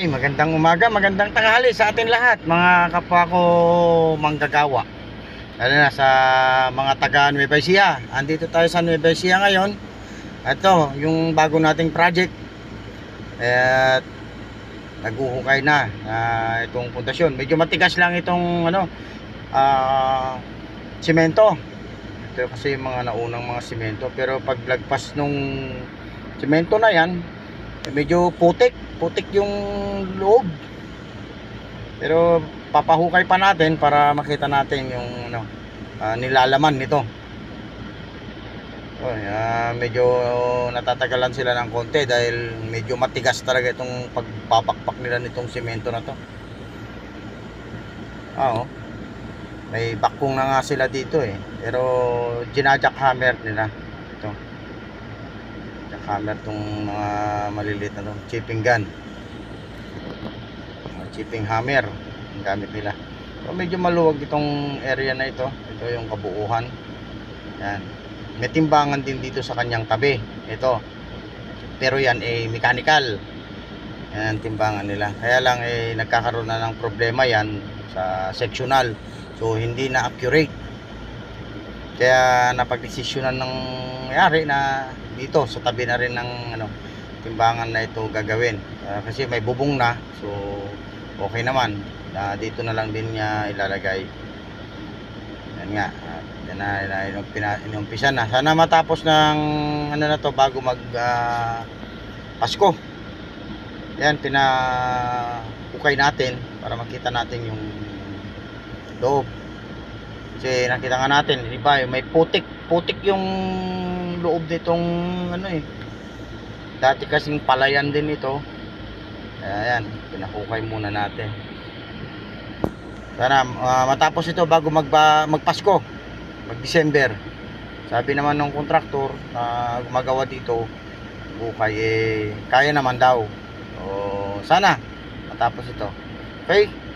Ay, magandang umaga, magandang tanghali sa atin lahat, mga kapwa ko manggagawa. Lalo na sa mga taga Nueva Ecija. Andito tayo sa Nueva Ecija ngayon. Ito, yung bago nating project. At naguhukay na ah, itong pundasyon. Medyo matigas lang itong ano, ah, simento. Ito kasi yung mga naunang mga simento. Pero paglagpas nung simento na yan, medyo putik. Putik yung loob. Pero papahukay pa natin para makita natin yung ano, ah, nilalaman nito. Oh, ah, medyo natatagalan sila ng konti dahil medyo matigas talaga itong pagpapakpak nila nitong simento na to. Ah, oh. may bakong na nga sila dito eh. Pero ginajak hammer nila. Ito hammer tong mga maliliit na to chipping gun. Chipping hammer. Ang gamit nila. So, medyo maluwag itong area na ito. Ito yung kabuuhan. Yan. May timbangan din dito sa kanyang tabi. Ito. Pero yan ay mechanical. Yan ang timbangan nila. Kaya lang eh nagkakaroon na ng problema yan sa sectional. So hindi na accurate. Kaya napagdesisyonan ng mayari na dito sa tabi na rin ng ano timbangan na ito gagawin. Ah, kasi may bubong na so okay naman. Na dito na lang din niya ilalagay. Yan nga at yan na, na inumpisa na. Sana matapos ng ano na to bago mag ah, Pasko. Yan pina ukay natin para makita natin yung loob. Kasi nakita nga natin di ba may putik putik yung loob nitong ano eh. Dati kasing palayan din ito. Ayan pinahukay muna natin. Sana ah, matapos ito bago magba, magpasko mag December sabi naman ng kontraktor na gumagawa dito hukay eh kaya naman daw. O sana matapos ito. Okay